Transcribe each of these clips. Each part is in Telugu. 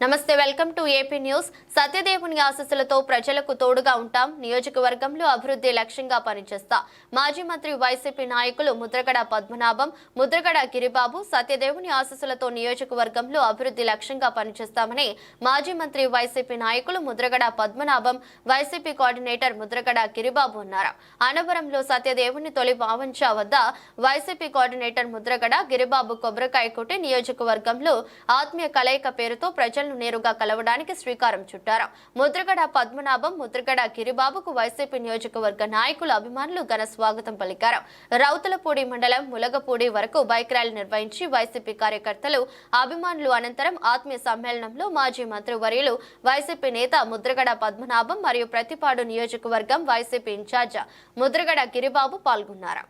నమస్తే వెల్కమ్ టు ఏపీ న్యూస్. సత్యదేవుని ఆశస్సులతో ప్రజలకు తోడుగా ఉంటాం. నియోజకవర్గంలో అభివృద్ధి లక్ష్యంగా పనిచేస్తా. మాజీ మంత్రి వైసీపీ నాయకులు ముద్రగడ పద్మనాభం ముద్రగడ గిరిబాబు సత్యదేవుని ఆశస్సులతో నియోజకవర్గంలో అభివృద్ధి లక్ష్యంగా పనిచేస్తామని మాజీ మంత్రి వైసీపీ నాయకులు ముద్రగడ పద్మనాభం వైసీపీ కోఆర్డినేటర్ ముద్రగడ గిరిబాబు అన్నారు. అనవరంలో సత్యదేవుని తొలి భావంచ వద్ద వైసీపీ కోఆర్డినేటర్ ముద్రగడ గిరిబాబు కొబ్బరికాయ కొట్టి నియోజకవర్గంలో ఆత్మీయ కలయిక పేరుతో ప్రజలు ప్రజలను నేరుగా కలవడానికి శ్రీకారం చుట్టారు. ముద్రగడ పద్మనాభం ముద్రగడ గిరిబాబుకు వైసీపీ నియోజకవర్గ నాయకులు అభిమానులు ఘన స్వాగతం పలికారు. రౌతులపూడి మండలం ములగపూడి వరకు బైక్ ర్యాలీ నిర్వహించి వైసీపీ కార్యకర్తలు అభిమానులు అనంతరం ఆత్మీయ సమ్మేళనంలో మాజీ మంత్రి వర్యులు వైసీపీ నేత ముద్రగడ పద్మనాభం మరియు ప్రతిపాడు నియోజకవర్గం వైసీపీ ఇన్ఛార్జ్ ముద్రగడ గిరిబాబు పాల్గొన్నారు.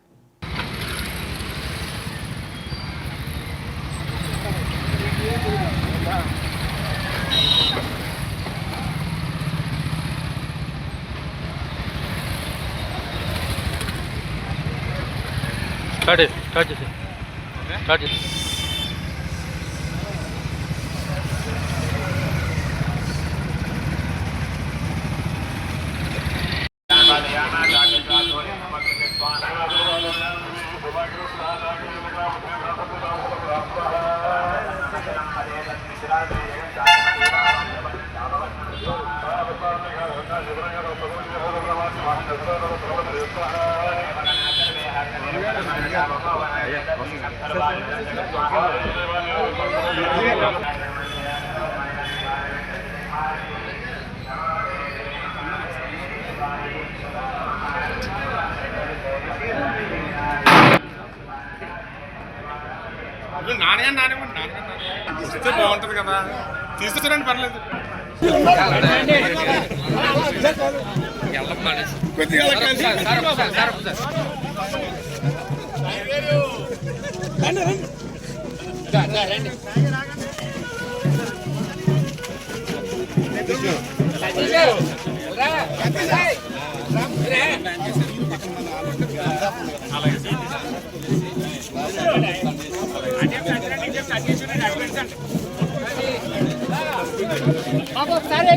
స్టార్ట్ చేసి స్టార్ట్ చేసి స్టార్ట్ చేసి నాన్నగా నానేమండి ఇస్తే బాగుంటుంది కదా తీసుకొచ్చారండి పర్లేదు కొద్దిగా అలా ఒకసారి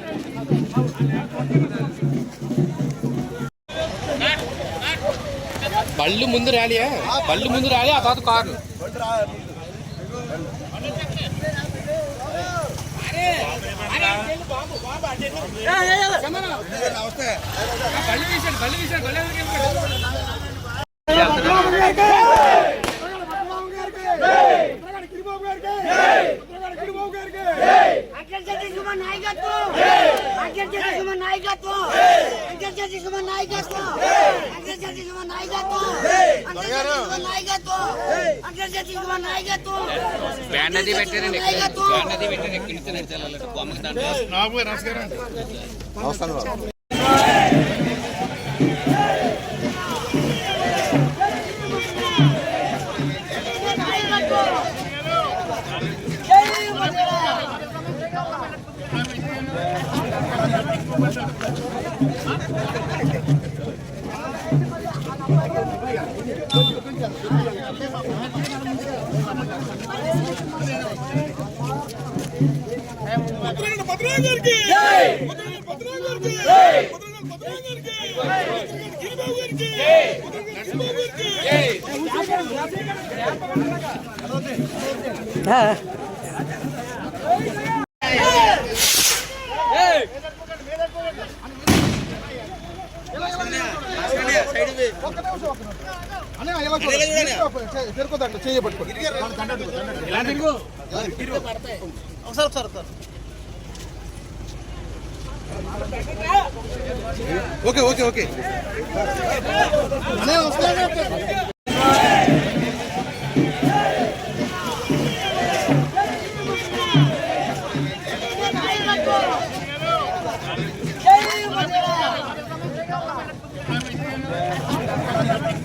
బళ్ళు ముందు ర్యాలీయా బళ్ళు ముందు ర్యాలీ ఆ తర్వాత కార్లు బళ్ళు తీసాడు తీసాడు నాయకత్వం. నాయకత్వం నాయకత్వం. కుమార్ నాయకత్వం. కుమార్ నాయకత్వం. కుమార్ నాయకత్వం. బ్యాండ్ అది పెట్టారండి బ్యాండ్ అది పెట్టారు ఎక్కడి నుంచి నడిచాలంటే బొమ్మకి దాంట్లో నాకు నమస్కారం భద్రాగడ భద్రాగడ Ah. ఒక్క నిమిషం ఒక్క నిమిషం. అనే ఇలా చూడండి తిరుకోదండి చేయబట్టుకోండి ఒకసారి ఒకసారి ఒకసారి. Okay okay okay. అనే వస్తాను.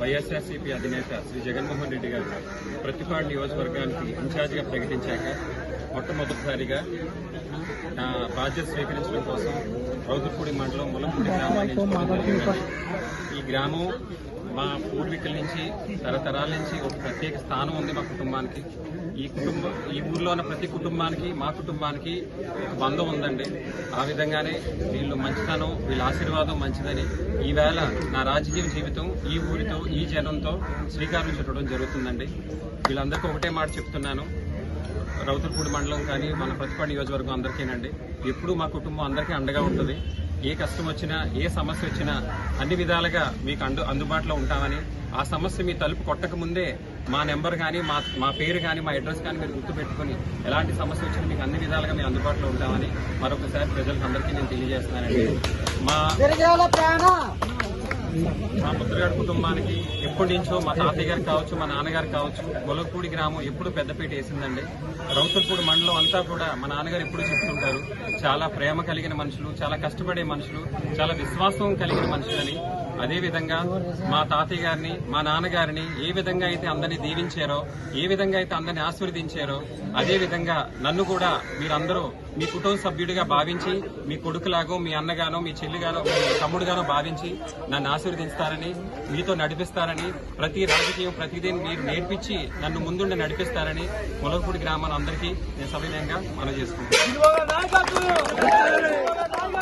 వైఎస్ఆర్సీపీ అధినేత శ్రీ జగన్మోహన్ రెడ్డి గారు ప్రతిపాడు నియోజకవర్గానికి ఇన్ఛార్జిగా ప్రకటించాక మొట్టమొదటిసారిగా నా బాధ్యత స్వీకరించడం కోసం రౌతుపూడి మండలం ములంపూడి గ్రామాన్ని ఈ గ్రామం మా పూర్వీకుల నుంచి తరతరాల నుంచి ఒక ప్రత్యేక స్థానం ఉంది మా కుటుంబానికి. ఈ కుటుంబం ఈ ఊర్లో ఉన్న ప్రతి కుటుంబానికి మా కుటుంబానికి బంధం ఉందండి. ఆ విధంగానే వీళ్ళు మంచితనం వీళ్ళ ఆశీర్వాదం మంచిదని ఈవేళ నా రాజకీయ జీవితం ఈ ఊరితో ఈ జనంతో శ్రీకారం చుట్టడం జరుగుతుందండి. వీళ్ళందరికీ ఒకటే మాట చెప్తున్నాను. రౌతులపూడి మండలం కానీ మన ప్రతిపాడు నియోజకవర్గం అందరికీనండి. ఎప్పుడూ మా కుటుంబం అందరికీ అండగా ఉంటుంది. ఏ కష్టం వచ్చినా ఏ సమస్య వచ్చినా అన్ని విధాలుగా మీకు అందు అందుబాటులో ఉంటామని ఆ సమస్య మీ తలుపు కొట్టక ముందే మా నెంబర్ కానీ మా మా పేరు కానీ మా అడ్రస్ కానీ మీరు గుర్తుపెట్టుకుని ఎలాంటి సమస్య వచ్చినా మీకు అన్ని విధాలుగా మేము అందుబాటులో ఉంటామని మరొకసారి ప్రజలకు అందరికీ నేను తెలియజేస్తున్నానండి. మా మా ముద్రగాడి కుటుంబానికి ఎప్పటి నుంచో మా తాతయ్య గారు కావచ్చు మా నాన్నగారు కావచ్చు మొలకపూడి గ్రామం ఎప్పుడు పెద్దపీట వేసిందండి. రౌతులపూడి మండలం అంతా కూడా మా నాన్నగారు ఎప్పుడు చెప్తుంటారు చాలా ప్రేమ కలిగిన మనుషులు చాలా కష్టపడే మనుషులు చాలా విశ్వాసం కలిగిన మనుషులని అదే విధంగా మా తాతయ్య గారిని మా నాన్నగారిని ఏ విధంగా అయితే అందరినీ దీవించారో ఏ విధంగా అయితే అందరినీ ఆశీర్వదించారో అదే విధంగా నన్ను కూడా మీరందరూ మీ కుటుంబ సభ్యుడిగా భావించి మీ కొడుకులాగో మీ అన్నగానో మీ చెల్లిగానో మీ తమ్ముడుగానో భావించి నన్ను ఆశీర్వదిస్తారని మీతో నడిపిస్తారని ప్రతి రాజకీయం ప్రతిదీ మీరు నేర్పించి నన్ను ముందుండి నడిపిస్తారని ములగపూడి గ్రామాన్ని అందరికీ నేను సవినయంగా మనం చేసుకుంటాను